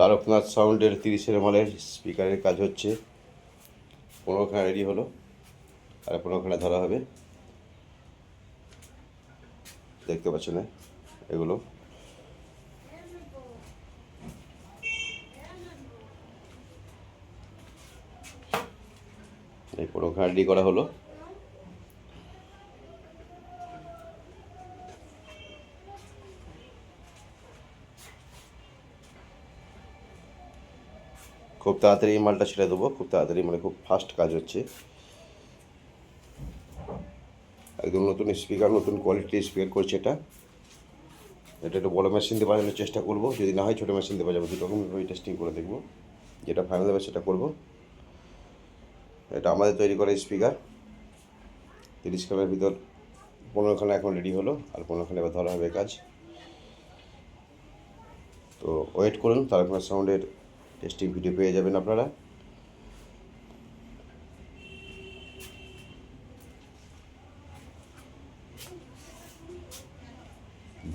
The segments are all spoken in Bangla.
তারকনাথ সাউন্ডের তিরিশের মালের স্পিকারের কাজ হচ্ছে। পনেরোখানা রেডি হলো আর পনেরোখানা ধরা হবে। দেখতে পাচ্ছেন না এগুলো। এই পনেরোখানা রেডি করা হলো। খুব তাড়াতাড়ি এই মালটা ছেড়ে দেবো, খুব তাড়াতাড়ি মানে খুব ফাস্ট কাজ হচ্ছে। একদম নতুন স্পিকার নতুন কোয়ালিটির স্পিকার করছে এটা। এটা একটু বড়ো মেশিন দিয়ে বাজানোর চেষ্টা করব, যদি না হয় ছোটো মেশিন দিয়ে বাজাবো। দুটো রকম টেস্টিং করে দেখব, যেটা ফাইনাল হবে সেটা করব। এটা আমাদের তৈরি করা স্পিকার তিরিশ খানের ভিতর পনেরোখানা এখন রেডি হলো, আর পনেরোখানা এবার ধরা হবে কাজ। তো ওয়েট করুন, তারপর সাউন্ডের টেস্টিং ভিডিও পেয়ে যাবেন আপনারা।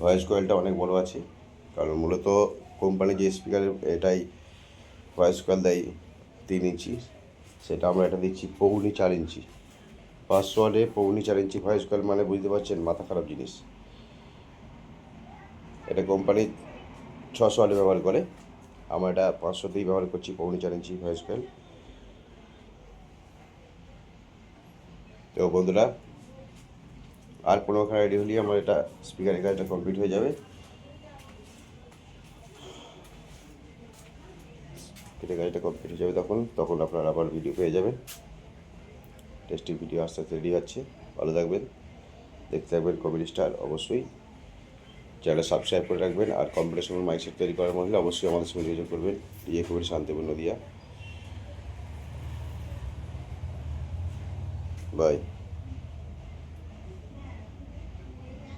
ভয়েস কয়েলটা অনেক বড় আছে, কারণ মূলত কোম্পানি যে স্পিকারের এটাই ভয়েস কয়েল দেয় তিন ইঞ্চি। সেটা আমরা এটা দিচ্ছি পৌনি চার ইঞ্চি। পাঁচশো ওয়াটে পৌনি চার ইঞ্চি ভয়েস কয়েল মানে বুঝতে পারছেন মাথা খারাপ জিনিস। এটা কোম্পানি ছশো ওয়াটে ব্যবহার করে। আমরা এটা পাঁচশোতেই ব্যবহার করছি পৌনি ইঞ্চি ভয়েস কয়েল তো বন্ধুরা, আর কোনো পনেরোখানা রেডি হলেই আমার এটা স্পিকারের কাজটা কমপ্লিট হয়ে যাবে। কাজটা কমপ্লিট হয়ে যাবে তখন তখন আপনারা আবার ভিডিও পেয়ে যাবেন। টেস্টি ভিডিও আস্তে আস্তে রেডি হচ্ছে। ভালো থাকবেন। দেখতে থাকবেন কমেডি স্টার অবশ্যই। চ্যানেলটা সাবস্ক্রাইব করে রাখবেন আর কম্পিটিশন মাইন্ডসেট তৈরি করার মধ্যে অবশ্যই আমাদের সঙ্গে যোগাযোগ করবেন। ইয়ে খুবই শান্তিপূর্ণ দিয়া। বাই